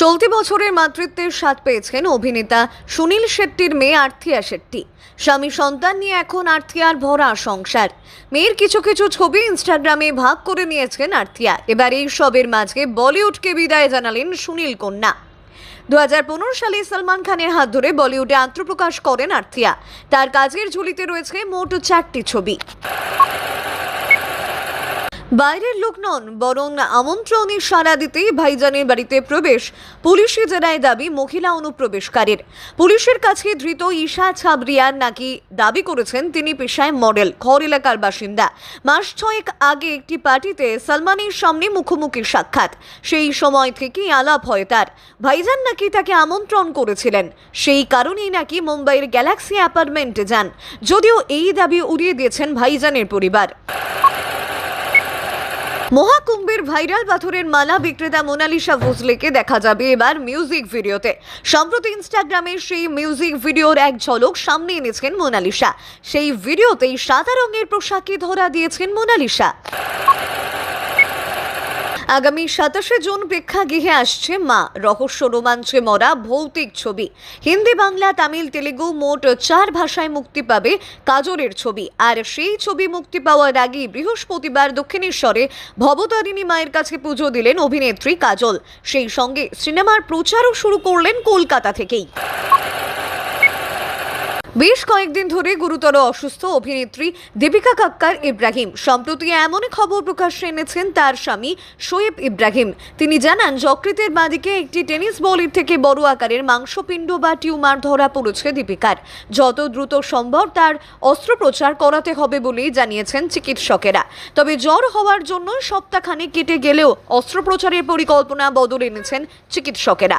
চলতি বছরের মাতৃত্বের স্বাদ পেয়েছেন অভিনেতা সুনীল শেট্টির মেয়ে আর্থিয়া শেট্টি। স্বামী সন্তান নিয়ে এখন আর্থিয়ার ভরা সংসার। মেয়ের কিছু কিছু ছবি ইনস্টাগ্রামে ভাগ করে নিয়েছেন আর্থিয়া। এবার এই সবের মাঝে বলিউডকে বিদায় জানালেন সুনীল কন্যা। দু হাজার পনেরো সালে সলমান খানের হাত ধরে বলিউডে আত্মপ্রকাশ করেন আর্থিয়া। তার কাজের ঝুলিতে রয়েছে মোট চারটি ছবি। বাইরের লোক নন, বরং আমন্ত্রণে সাড়া দিতেই ভাইজানের বাড়িতে প্রবেশ পুলিশি জেরায় দাবি মহিলা অনুপ্রবেশকারীর। পুলিশের কাছে ধৃত ঈশা ছাবরিয়ার নাকি দাবি করেছেন তিনি পেশায় মডেল ঘর এলাকার বাসিন্দা। মাস ছয়েক আগে একটি পার্টিতে সালমানের সামনে মুখোমুখি সাক্ষাৎ। সেই সময় থেকেই আলাপ হয় তার। ভাইজান নাকি তাকে আমন্ত্রণ করেছিলেন। সেই কারণেই নাকি মুম্বাইয়ের গ্যালাক্সি অ্যাপার্টমেন্টে যান। যদিও এই দাবি উড়িয়ে দিয়েছেন ভাইজানের পরিবার। মহাকুম্ভের ভাইরাল পাথরের মালা বিক্রেতা মোনালিসা ভোসলেকে দেখা যাবে এবার মিউজিক ভিডিওতে। সম্প্রতি ইনস্টাগ্রামে সেই মিউজিক ভিডিওর এক ঝলক সামনে এনেছেন মোনালিসা। সেই ভিডিওতেই সাদা রঙের পোশাকে ধরা দিয়েছেন মোনালিসা। আগামী সাতাশে জুন প্রেক্ষাগৃহে আসছে মা। রহস্য রোমাঞ্চে মরা ভৌতিক ছবি। হিন্দি, বাংলা, তামিল, তেলেগু মোট চার ভাষায় মুক্তি পাবে কাজলের ছবি। আর সেই ছবি মুক্তি পাওয়ার আগেই বৃহস্পতিবার দক্ষিণেশ্বরে ভবতারিণী মায়ের কাছে পুজো দিলেন অভিনেত্রী কাজল। সেই সঙ্গে সিনেমার প্রচারও শুরু করলেন কলকাতা থেকেই। বেশ কয়েকদিন ধরে গুরুতর অসুস্থ অভিনেত্রী দীপিকা কাক্কার ইব্রাহিম। সম্প্রতি এমনই খবর প্রকাশ্যে এনেছেন তার স্বামী শোয়েব ইব্রাহিম। তিনি জানান, যকৃতের বাঁদিকে একটি টেনিস বলের থেকে বড় আকারের মাংসপিণ্ড বা টিউমার ধরা পড়েছে দীপিকার। যত দ্রুত সম্ভব তার অস্ত্রোপচার করাতে হবে বলেই জানিয়েছেন চিকিৎসকেরা। তবে জ্বর হওয়ার জন্য সপ্তাহখানেক কেটে গেলেও অস্ত্রোপচারের পরিকল্পনা বদল এনেছেন চিকিৎসকেরা।